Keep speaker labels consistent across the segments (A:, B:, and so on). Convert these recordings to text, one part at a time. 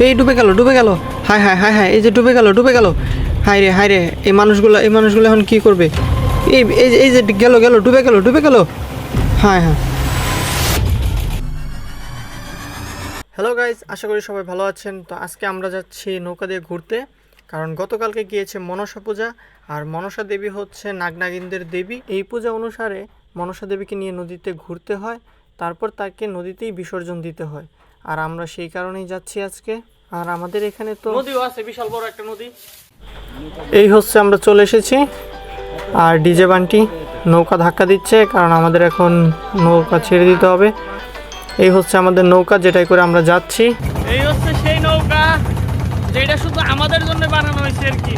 A: এই ডুবে গেল ডুবে গেল। হায় হায় হায় হায়, এই যে ডুবে গেল ডুবে গেল। হায় রে হায় রে, এই মানুষগুলো এই মানুষগুলো এখন কি করবে? এই এই যে- এই যে গেল গেল, ডুবে গেল ডুবে গেল। হ্যাঁ হ্যাঁ। হ্যালো গাইজ আশা করি সবাই ভালো আছেন। তো আজকে আমরা যাচ্ছি নৌকা দিয়ে ঘুরতে, কারণ গতকালকে গিয়েছে মনসা পূজা, আর মনসা দেবী হচ্ছে নাগনাগিনদের দেবী। এই পূজা অনুসারে মনসা দেবীকে নিয়ে নদীতে ঘুরতে হয়, তারপর তাকে নদীতেই বিসর্জন দিতে হয়। আর আমরা সেই কারণেই যাচ্ছি আজকে। আর আমাদের এখানে তো নদীও আছে বিশাল বড় একটা নদী। এই হচ্ছে আমরা চলে এসেছি। আর ডিজে বান্টি নৌকা ধাক্কা দিচ্ছে কারণ আমাদের এখন নৌকা ছেড়ে দিতে হবে। এই হচ্ছে আমাদের নৌকা যেটাই করে আমরা যাচ্ছি।
B: এই হচ্ছে সেই নৌকা যেটা শুধু আমাদের জন্য বানানো হয়েছে আর কি।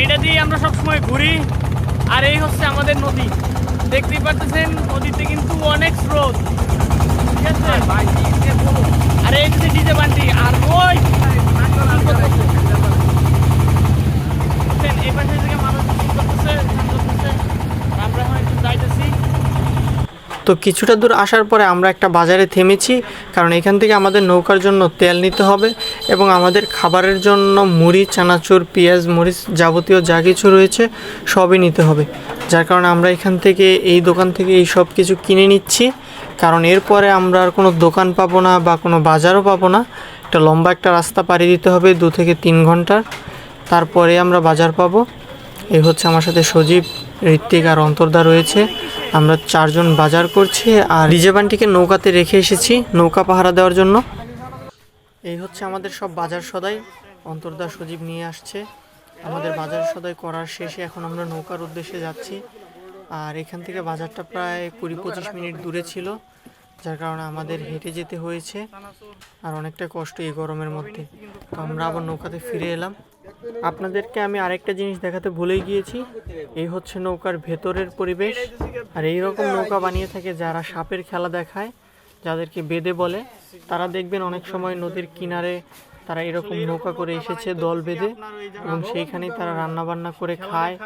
B: এইটা দিয়ে আমরা সবসময় ঘুরি আর এই হচ্ছে আমাদের নদী। দেখতেই পাচ্ছেন নদীতে কিন্তু অনেক স্রোত। ঠিক আছে? আরে এই হচ্ছে ডিজে বান্টি আর ওই এই পাশে থেকে মানুষ গোসল করতেছে, স্নান করতেছে। আর আমরা এখন একটু যাইতেছি
A: তো কিছুটা দূর আসার পরে আমরা একটা বাজারে থেমেছি, কারণ এখান থেকে আমাদের নৌকার জন্য তেল নিতে হবে এবং আমাদের খাবারের জন্য মুড়ি, চানাচুর, পেঁয়াজ, মরিচ যাবতীয় যা কিছু রয়েছে সবই নিতে হবে। যার কারণে আমরা এখান থেকে, এই দোকান থেকে এই সব কিছু কিনে নিচ্ছি। কারণ এরপরে আমরা আর কোনো দোকান পাবো না বা কোনো বাজারও পাবো না। একটা লম্বা একটা রাস্তা পাড়ি দিতে হবে, দু থেকে তিন ঘণ্টার তারপরে আমরা বাজার পাবো। এই হচ্ছে আমার সাথে সজীব। ঋত্বিক আর অন্তর্দা রয়েছে। আমরা চারজন বাজার করছি আর রিজেবানটিকে নৌকাতে রেখে এসেছি, নৌকা পাহারা দেওয়ার জন্য। এই হচ্ছে আমাদের সব বাজার সদাই। অন্তর্দা সজীব নিয়ে আসছে। আমাদের বাজার সদাই করার শেষে এখন আমরা নৌকার উদ্দেশ্যে যাচ্ছি। আর এখান থেকে বাজারটা প্রায় কুড়ি পঁচিশ মিনিট দূরে ছিল। যার কারণে আমাদের হেঁটে যেতে হয়েছে আর অনেকটা কষ্ট এই গরমের মধ্যে। তো আমরা আবার নৌকাতে ফিরে এলাম। আপনাদেরকে আমি আরেকটা জিনিস দেখাতে ভুলেই গিয়েছি। এই হচ্ছে নৌকার ভেতরের পরিবেশ। আর এই রকম নৌকা বানিয়ে থাকে যারা সাপের খেলা দেখায়, যাদেরকে বেদে বলে, তারা দেখবেন অনেক সময় নদীর কিনারে তারা এরকম নৌকা করে এসেছে দল বেঁধে এবং সেইখানেই তারা রান্না বান্না করে খায়।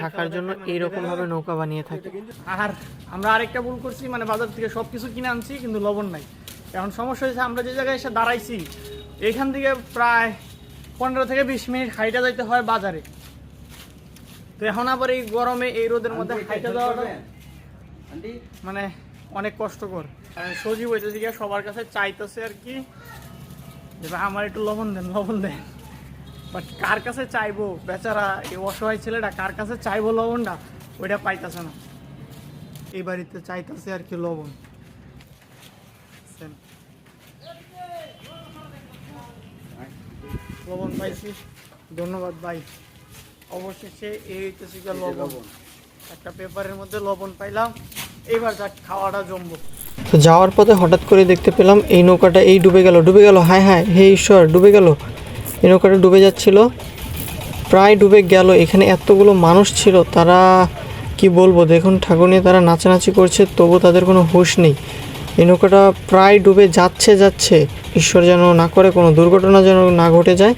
A: থাকার জন্য এইরকম ভাবে নৌকা বানিয়ে থাকে।
B: আর আমরা আরেকটা ভুল করছি মানে বাজার থেকে সব কিছু কিনে আনছি কিন্তু লবণ নাই। এখন সমস্যা হয়েছে আমরা যে জায়গায় এসে দাঁড়াইছি এখান থেকে প্রায় পনেরো থেকে বিশ মিনিট হাইটা যাইতে হয় বাজারে। তো এখন আবার এই গরমে এই রোদের মধ্যে হাইটা যাওয়াটা মানে অনেক কষ্টকর। সজীব হইতেছে গিয়ে সবার কাছে চাইতেছে আর কি আমার একটু লবণ দেন লবণ দেন। বাট কার কাছে চাইব? বেচারা এই অসহায় ছেলেটা কার কাছে চাইব লবণটা? ওইটা পাইতেছে না। এই বাড়িতে চাইতেছে আর কি লবণ? লবণ পাইছি। ধন্যবাদ ভাই। অবশেষে এই হইতেছে লবণ। একটা পেপারের মধ্যে লবণ পাইলাম। এইবার যাক খাওয়াটা জমবো।
A: তো যাওয়ার পথে হঠাৎ করে দেখতে পেলাম এই নৌকাটা এই ডুবে গেল ডুবে গেল হায় হায় হে ঈশ্বর ডুবে গেল। এই নৌকাটা ডুবে যাচ্ছিল। প্রায় ডুবে গেল। এখানে এতগুলো মানুষ ছিল, তারা কি বলব? দেখুন ঠাকুর নিয়ে তারা নাচানাচি করছে তবু তাদের কোনো হুঁশ নেই। এই নৌকাটা প্রায় ডুবে যাচ্ছে যাচ্ছে। ঈশ্বর যেন না করে, কোনো দুর্ঘটনা যেন না ঘটে যায়।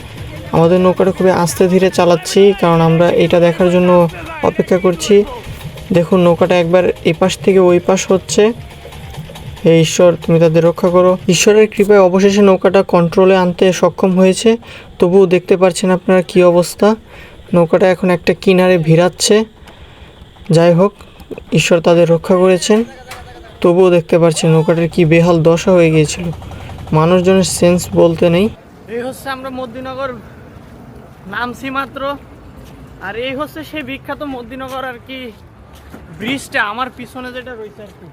A: আমাদের নৌকাটা খুবই আস্তে ধীরে চালাচ্ছি, কারণ আমরা এটা দেখার জন্য অপেক্ষা করছি। দেখুন, নৌকাটা একবার এপাশ থেকে ওই পাশ হচ্ছে। হে ঈশ্বর, তুমি তাদের রক্ষা করো। ঈশ্বরের কৃপায় অবশেষে নৌকাটা কন্ট্রোলে আনতে সক্ষম হয়েছে। তবুও দেখতে পাচ্ছেন আপনারা কি অবস্থা। নৌকাটা এখন একটা কিনারে ভিড়াচ্ছে। যাই হোক, ঈশ্বর তাদের রক্ষা করেছেন। তবুও দেখতে পাচ্ছি নৌকাটার কি বেহাল দশা হয়ে গিয়েছিল। মানুষজনের সেন্স বলতে নেই।
B: এই হচ্ছে আমরা মদ্দিনগর নামছি মাত্র। আর এই হচ্ছে সেই বিখ্যাত মদ্দিনগর আর কি ব্রিজটা আমার পিছনে যেটা রয়েছে আর কি।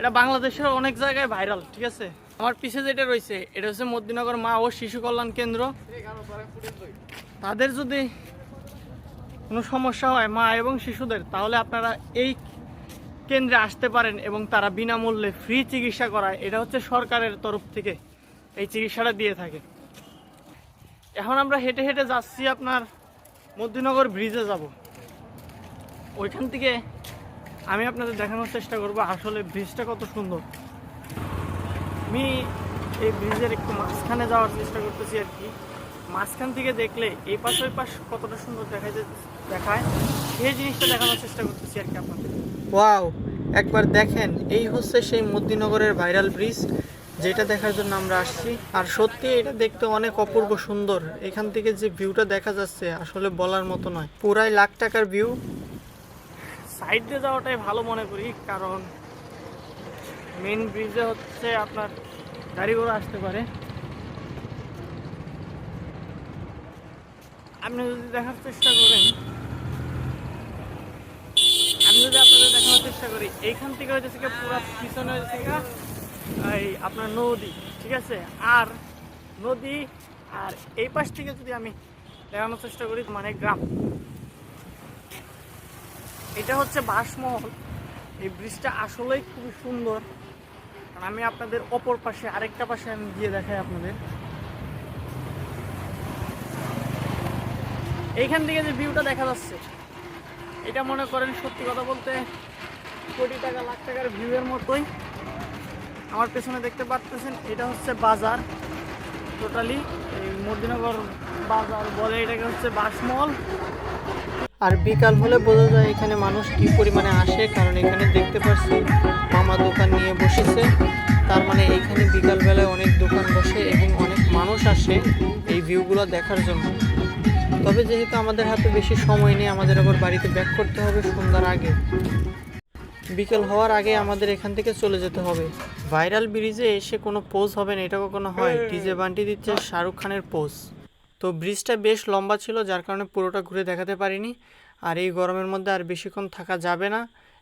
B: এটা বাংলাদেশের অনেক জায়গায় ভাইরাল, ঠিক আছে? আমার পিছে যেটা রয়েছে, এটা হচ্ছে মদ্দিনগর মা ও শিশু কল্যাণ কেন্দ্র। তাদের যদি কোনো সমস্যা হয় মা এবং শিশুদের, তাহলে আপনারা এই কেন্দ্রে আসতে পারেন এবং তারা বিনামূল্যে ফ্রি চিকিৎসা করায়। এটা হচ্ছে সরকারের তরফ থেকে এই চিকিৎসাটা দিয়ে থাকে। এখন আমরা হেঁটে হেঁটে যাচ্ছি আপনার মধ্যনগর ব্রিজে যাব। ওইখান থেকে আমি আপনাদের দেখানোর চেষ্টা করব আসলে ব্রিজটা কত সুন্দর। আমি এই ব্রিজের একটু মাঝখানে যাওয়ার চেষ্টা করতেছি আর কি। মাঝখান থেকে দেখলে এই পাশ ওই পাশ কতটা সুন্দর দেখা যায় দেখায়। সেই জিনিসটা দেখানোর চেষ্টা করতেছি আর কি আপনাদের।
A: ওয়াও, একবার দেখেন, এই হচ্ছে সেই মদিনগরের ভাইরাল ব্রিজ, যেটা দেখার জন্য আমরা আসছি। আর সত্যি এটা দেখতে অনেক অপূর্ব সুন্দর। এখান থেকে যে ভিউটা দেখা যাচ্ছে আসলে বলার মতো নয়। পুরাই লাখ টাকার ভিউ
B: সাইড দিয়ে যাওয়াটাই ভালো মনে করি, কারণ মেন ব্রিজে হচ্ছে আপনার গাড়ি ঘোড়া আসতে পারে। আপনি যদি দেখার চেষ্টা করেন, আমি যদি আপনাদের দেখানোর চেষ্টা করি, এইখান থেকে গিয়ে পুরো পিছনে গিয়ে এই আপনার নদী, ঠিক আছে? আর নদী, আর এই পাশ থেকে যদি আমি দেখানোর চেষ্টা করি মানে গ্রাম। এটা হচ্ছে বাসমহল এই ব্রিজটা আসলেই খুবই সুন্দর। আমি আপনাদের অপর পাশে, আরেকটা পাশে আমি গিয়ে দেখাই আপনাদের। এইখান থেকে যে ভিউটা দেখা যাচ্ছে, এটা মনে করেন সত্যি কথা বলতে কোটি টাকা, লাখ টাকার ভিউয়ের মতোই। আমার পেছনে দেখতে পাচ্ছেন এটা হচ্ছে বাজার। টোটালি এই মদিনগর বাজার বলে এটাকে হচ্ছে বাসমহল
A: আর বিকাল হলে বোঝা যায় এখানে মানুষ কি পরিমাণে আসে কারণ এখানে দেখতে পাচ্ছি মামা দোকান নিয়ে বসেছে। তার মানে এখানে বিকালবেলায় অনেক দোকান বসে এবং অনেক মানুষ আসে এই ভিউগুলো দেখার জন্য। তবে যেহেতু আমাদের হাতে বেশি সময় নেই আমাদের আবার বাড়িতে ব্যাক করতে হবে সন্ধ্যার আগে। বিকেল হওয়ার আগে আমাদের এখান থেকে চলে যেতে হবে। ভাইরাল ব্রিজে এসে কোনো পোজ হবে না এটা কখনো হয়? ডিজে বান্টি দিচ্ছে শাহরুখ খানের পোজ। তো ব্রিজটা বেশ লম্বা ছিল, যার কারণে পুরোটা ঘুরে দেখাতে পারিনি। আর এই গরমের মধ্যে আর বেশিক্ষণ থাকা যাবে না।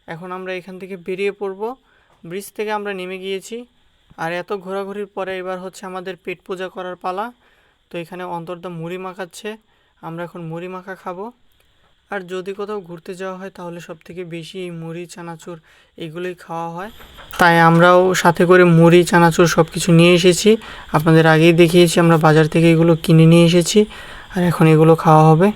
A: এখন আমরা এখান থেকে বেরিয়ে পড়ব। ব্রিজ থেকে আমরা নেমে গিয়েছি। আর এত ঘোরাঘুরির পরে এবার হচ্ছে আমাদের পেট পূজা করার পালা। তো এখানে অন্তর্দা মুড়ি মাখাচ্ছে। আমরা এখন মুড়ি মাখা খাব। আর যদি কোথাও ঘুরতে যাওয়া হয়, তাহলে সব থেকে বেশি এই মুড়ি, চানাচুর এগুলোই খাওয়া হয়। তাই আমরাও সাথে করে মুড়ি, চানাচুর সব কিছু নিয়ে এসেছি। আপনাদের আগেই দেখিয়েছি, আমরা বাজার থেকে এগুলো কিনে নিয়ে এসেছি। আর এখন এগুলো খাওয়া হবে।